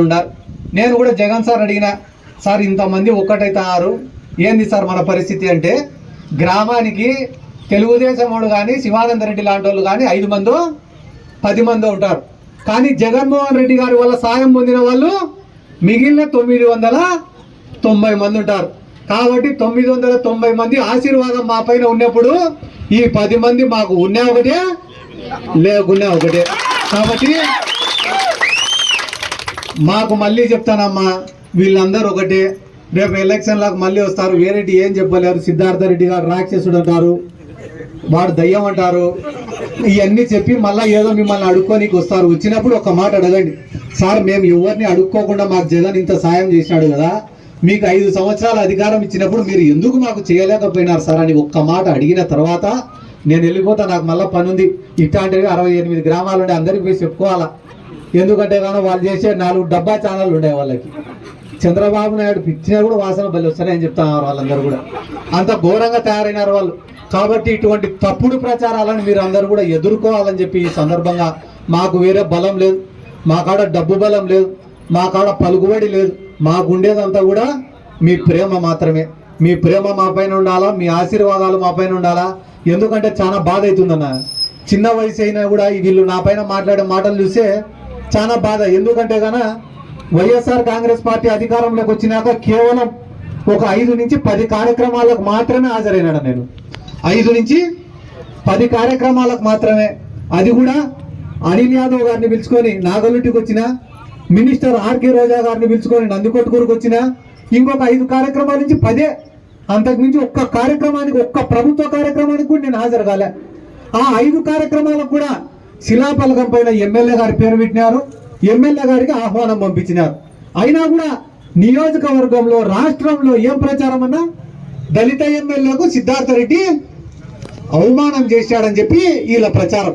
ఉన్నారు నేను కూడా జగన్ సార్ అడిగిన సార్ ఇంతమంది ఒక్కటైతున్నారు ఏంది సార్ మన పరిస్థితి అంటే గ్రామానికి తెలుగుదేశం వాడు కానీ శివానంద రెడ్డి లాంటి వాళ్ళు కానీ ఐదు మందో పది మందో ఉంటారు. కానీ జగన్మోహన్ రెడ్డి గారి వల్ల సాయం పొందిన వాళ్ళు మిగిలిన తొమ్మిది వందల తొంభై మంది ఉంటారు. కాబట్టి తొమ్మిది వందల తొంభై మంది ఆశీర్వాదం మా పైన ఉన్నప్పుడు ఈ పది మంది మాకు ఉన్నా ఒకటే లేకున్నా ఒకటే. కాబట్టి మాకు మళ్ళీ చెప్తానమ్మా వీళ్ళందరూ ఒకటే. రేపు ఎలక్షన్లకు మళ్ళీ వస్తారు. వేరేటి ఏం చెప్పలేరు. సిద్ధార్థ రెడ్డి గారు రాక్షసుడు అంటారు. వాడు దయ్యం అంటారు. ఇవన్నీ చెప్పి మళ్ళీ ఏదో మిమ్మల్ని అడుక్కోనికి వస్తారు. వచ్చినప్పుడు ఒక మాట అడగండి. సార్ మేము ఎవరిని అడుక్కోకుండా మాకు జగన్ ఇంత సాయం చేసినాడు కదా. మీకు ఐదు సంవత్సరాల అధికారం ఇచ్చినప్పుడు మీరు ఎందుకు మాకు చేయలేకపోయినారు సార్ అని ఒక్క మాట అడిగిన తర్వాత నేను వెళ్ళిపోతా. నాకు మళ్ళీ పనుంది. ఇట్లాంటివి అరవై ఎనిమిది గ్రామాలు అందరికీ అందరికి పోయి చెప్పుకోవాలా. ఎందుకంటే కానీ వాళ్ళు చేసే నాలుగు డబ్బా ఛానళ్ళు ఉండే వాళ్ళకి. చంద్రబాబు నాయుడు పిచ్చినా కూడా వాసన బలి వస్తారని చెప్తున్నారు వాళ్ళందరూ కూడా. అంత ఘోరంగా తయారైనారు వాళ్ళు. కాబట్టి ఇటువంటి తప్పుడు ప్రచారాలను మీరు అందరూ కూడా ఎదుర్కోవాలని చెప్పి ఈ సందర్భంగా మాకు వేరే బలం లేదు. మా కాడ డబ్బు బలం లేదు. మా కాడ పలుకుబడి లేదు. మాకు ఉండేదంతా కూడా మీ ప్రేమ మాత్రమే. మీ ప్రేమ మా పైన ఉండాలా? మీ ఆశీర్వాదాలు మా పైన ఉండాలా? ఎందుకంటే చాలా బాధ అవుతుందన్న. చిన్న వయసు అయినా కూడా వీళ్ళు నా పైన మాట్లాడే మాటలు చూస్తే చాలా బాధ. ఎందుకంటే గన వైఎస్ఆర్ కాంగ్రెస్ పార్టీ అధికారంలోకి వచ్చినాక కేవలం ఒక ఐదు నుంచి పది కార్యక్రమాలకు మాత్రమే హాజరైనాడు నేను. ఐదు నుంచి పది కార్యక్రమాలకు మాత్రమే. అది కూడా అనిల్ యాదవ్ గారిని పిలుచుకొని నాగలుటికి వచ్చిన మినిస్టర్ ఆర్కే రోజా గారిని పిలుచుకొని నందికొట్టుకూరుకు వచ్చిన ఇంకొక ఐదు కార్యక్రమాల నుంచి పదే అంతకుమించి ఒక్క కార్యక్రమానికి ఒక్క ప్రభుత్వ కార్యక్రమానికి కూడా నేను హాజరు కాలే. ఆ ఐదు కార్యక్రమాలకు కూడా శిలాఫలకం పైన ఎమ్మెల్యే గారి పేరు పెట్టినారు. ఎమ్మెల్యే గారికి ఆహ్వానం పంపించినారు. అయినా కూడా నియోజకవర్గంలో రాష్ట్రంలో ఏం ప్రచారం అన్నా దళిత ఎమ్మెల్యేకు సిద్ధార్థ రెడ్డి అవమానం చేశాడని చెప్పి వీళ్ళ ప్రచారం.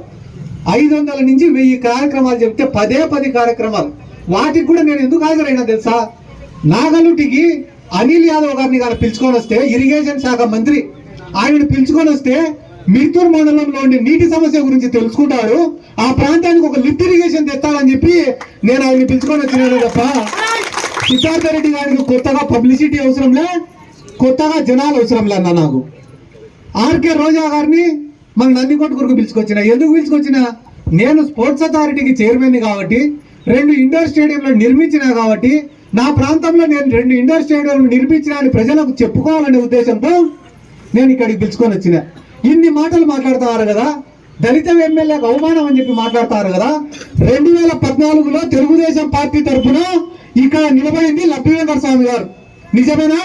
ఐదు వందల నుంచి వెయ్యి కార్యక్రమాలు చెప్తే పదే పది కార్యక్రమాలు. వాటికి కూడా నేను ఎందుకు హాజరైనా తెలుసా? నాగలుటికి అనిల్ యాదవ్ గారిని కానీ పిలుచుకొని వస్తే ఇరిగేషన్ శాఖ మంత్రి ఆయనను పిలుచుకొని వస్తే మిర్తూర్ మండలంలో ఉండే నీటి సమస్య గురించి తెలుసుకుంటాడు ఆ ప్రాంతానికి ఒక లిఫ్ట్ ఇరిగేషన్ తెస్తానని చెప్పి నేను ఆయన్ని పిలుచుకొని వచ్చినాను తప్ప. సిద్ధార్థ రెడ్డి గారికి కొత్తగా పబ్లిసిటీ అవసరంలే కొత్తగా జనాలు అవసరంలే అన్న నాకు. ఆర్కే రోజా గారిని మన నందికొట్టుకురకు పిలుచుకొచ్చిన. ఎందుకు పిలుచుకొచ్చిన? నేను స్పోర్ట్స్ అథారిటీకి చైర్మన్ కాబట్టి రెండు ఇండోర్ స్టేడియంలు నిర్మించిన కాబట్టి నా ప్రాంతంలో నేను రెండు ఇండోర్ స్టేడియంలు నిర్మించిన ప్రజలకు చెప్పుకోవాలనే ఉద్దేశంతో నేను ఇక్కడికి పిలుచుకొని వచ్చిన. ఇన్ని మాటలు మాట్లాడుతున్నారు కదా. దళిత ఎమ్మెల్యేకు అవమానం అని చెప్పి మాట్లాడతారు కదా. రెండు వేల పద్నాలుగులో తెలుగుదేశం పార్టీ తరఫున ఇక్కడ నిలబడింది లక్ష్మీవేంద్ర స్వామి గారు. నిజమేనా?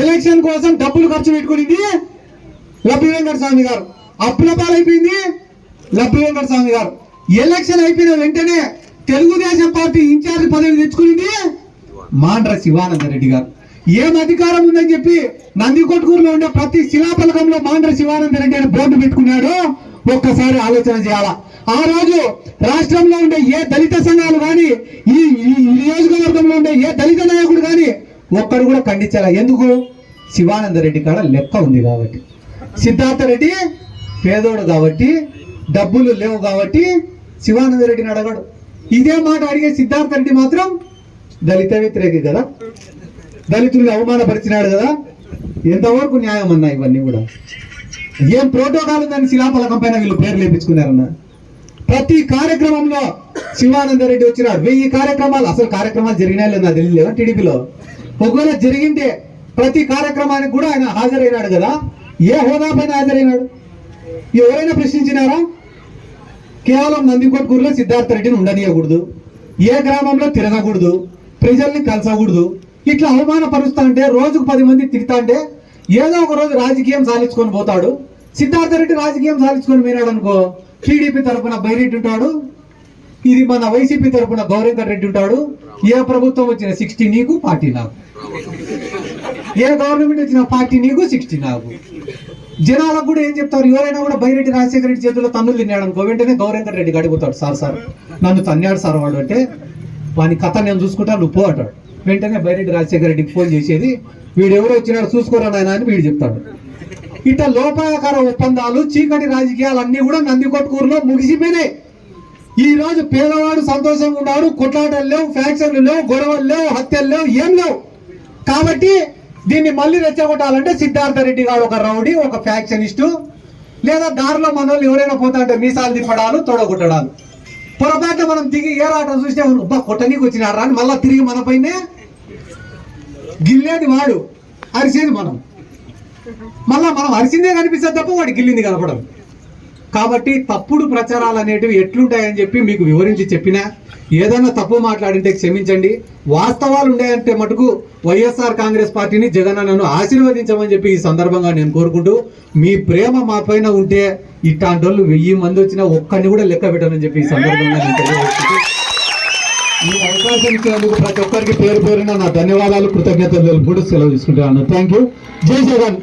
ఎలక్షన్ కోసం డబ్బులు ఖర్చు పెట్టుకునింది లబ్బి స్వామి గారు. అప్పుల పాలైపోయింది లబ్బి స్వామి గారు. ఎలక్షన్ అయిపోయిన వెంటనే తెలుగుదేశం పార్టీ ఇన్ఛార్జ్ పదవి తెచ్చుకునింది మాండ్ర శివానంద రెడ్డి గారు. ఏం అధికారం ఉందని చెప్పి నందికొట్కూరులో ఉండే ప్రతి శిలాఫలకంలో మాండ్ర శివానంద రెడ్డి అని బోర్డు పెట్టుకున్నాడు. ఒక్కసారి ఆలోచన చేయాలా. ఆ రోజు రాష్ట్రంలో ఉండే ఏ దళిత సంఘాలు కానీ ఈ ఈ నియోజకవర్గంలో ఉండే ఏ దళిత నాయకుడు కానీ ఒక్కడు కూడా ఖండించాల. ఎందుకు? శివానంద రెడ్డి కాడ లెక్క ఉంది కాబట్టి. సిద్ధార్థ రెడ్డి పేదోడు కాబట్టి డబ్బులు లేవు కాబట్టి శివానంద రెడ్డిని అడగడు. ఇదే మాట అడిగే సిద్ధార్థ రెడ్డి మాత్రం దళిత వ్యతిరేకి కదా. దళితుల్ని అవమానపరిచినాడు కదా. ఎంతవరకు న్యాయం అన్నా ఇవన్నీ కూడా? ఏం ప్రోటోకాల్ ఉందని శిలాఫలకం పైన వీళ్ళు పేరు లేపించుకున్నారన్న ప్రతి కార్యక్రమంలో శివానందరెడ్డి వచ్చినాడు. వెయ్యి కార్యక్రమాలు అసలు కార్యక్రమాలు జరిగినాయి లేదు నాకు తెలియదు. టీడీపీలో? ఒకవేళ జరిగింటే ప్రతి కార్యక్రమానికి కూడా ఆయన హాజరైనాడు కదా? ఏ హోదా పైన హాజరైనాడు? ఎవరైనా ప్రశ్నించినారా? కేవలం నందికొట్కూరులో సిద్ధార్థ రెడ్డిని ఉండనీయకూడదు. ఏ గ్రామంలో తిరగకూడదు. ప్రజల్ని కలసకూడదు. ఇట్లా అవమానపరుస్తా అంటే రోజుకు పది మంది తిరుగుతా అంటే ఏదో ఒక రోజు రాజకీయం సాధించుకొని పోతాడు. సిద్ధార్థ రెడ్డి రాజకీయం సాధించుకొని పోయినాడు అనుకో టీడీపీ తరఫున బైరెడ్డి ఉంటాడు. ఇది మన వైసీపీ తరఫున గౌరేందర్ రెడ్డి ఉంటాడు. ఏ ప్రభుత్వం వచ్చిన సిక్స్టీ నీకు పార్టీ నాకు. ఏ గవర్నమెంట్ వచ్చిన పార్టీ నీకు సిక్స్టీ నాకు. జనాలకు కూడా ఏం చెప్తారు? ఎవరైనా కూడా బైరెడ్డి రాజశేఖర రెడ్డి చేతుల్లో తన్నులు తిన్నాడు అనుకో వెంటనే గౌరేందర్ రెడ్డి అడిగిపోతాడు సార్ సార్ నన్ను తన్నాడు సార్ వాడు అంటే వాని కథ నేను చూసుకుంటా నువ్వు పో అంటాడు. వెంటనే బైరెడ్డి రాజశేఖర రెడ్డికి ఫోన్ చేసేది వీడు ఎవరు వచ్చినాడు చూసుకోరా నాయన అని వీడు చెప్తాడు. ఇట్లా లోపాయకార ఒప్పందాలు చీకటి రాజకీయాలు అన్ని కూడా నందికొట్కూరులో ముగిసిపోయినాయి. ఈ రోజు పేదవాడు సంతోషంగా ఉన్నాడు కొట్లాటలు లేవు ఫ్యాక్షన్లు లేవు గొడవలు లేవు హత్యలు లేవు ఏం లేవు. కాబట్టి దీన్ని మళ్ళీ రెచ్చగొట్టాలంటే సిద్ధార్థ రెడ్డి గారు ఒక రౌడీ ఒక ఫ్యాక్షనిస్టు లేదా దారిలో మన ఎవరైనా పోతా అంటే మీసాలు తిప్పడాలు తొడగొట్టడాలు. పొరపాటున మనం దిగి ఏరాటం చూస్తే అబ్బా కొట్టనీకి వచ్చినాడు అని మళ్ళా తిరిగి మన పైనే గిల్లేది వాడు. అరిసేది మనం. మళ్ళా మనం అరిసిందే కనిపిస్తుంది తప్ప వాడు గిల్లింది కనపడదు. కాబట్టి తప్పుడు ప్రచారాలు అనేటివి ఎట్లుంటాయని చెప్పి మీకు వివరించి చెప్పినా ఏదైనా తప్పు మాట్లాడింటే క్షమించండి. వాస్తవాలు ఉన్నాయంటే మటుకు వైఎస్ఆర్ కాంగ్రెస్ పార్టీని జగన్ నన్ను ఆశీర్వదించమని చెప్పి ఈ సందర్భంగా నేను కోరుకుంటూ మీ ప్రేమ మా పైన ఉంటే ఇట్లాంటి వాళ్ళు వెయ్యి మంది వచ్చినా ఒక్కరిని కూడా లెక్క పెట్టనని చెప్పి ఈ సందర్భంగా నేను తెలియజేస్తున్నాను. ఈ అవకాశం ఇచ్చినందుకు ప్రతి ఒక్కరికి పేరు పేరున నా ధన్యవాదాలు కృతజ్ఞతలు తెలుపుకుంటూ సెలవు తీసుకుంటున్నాను. థ్యాంక్ యూ జై జగన్.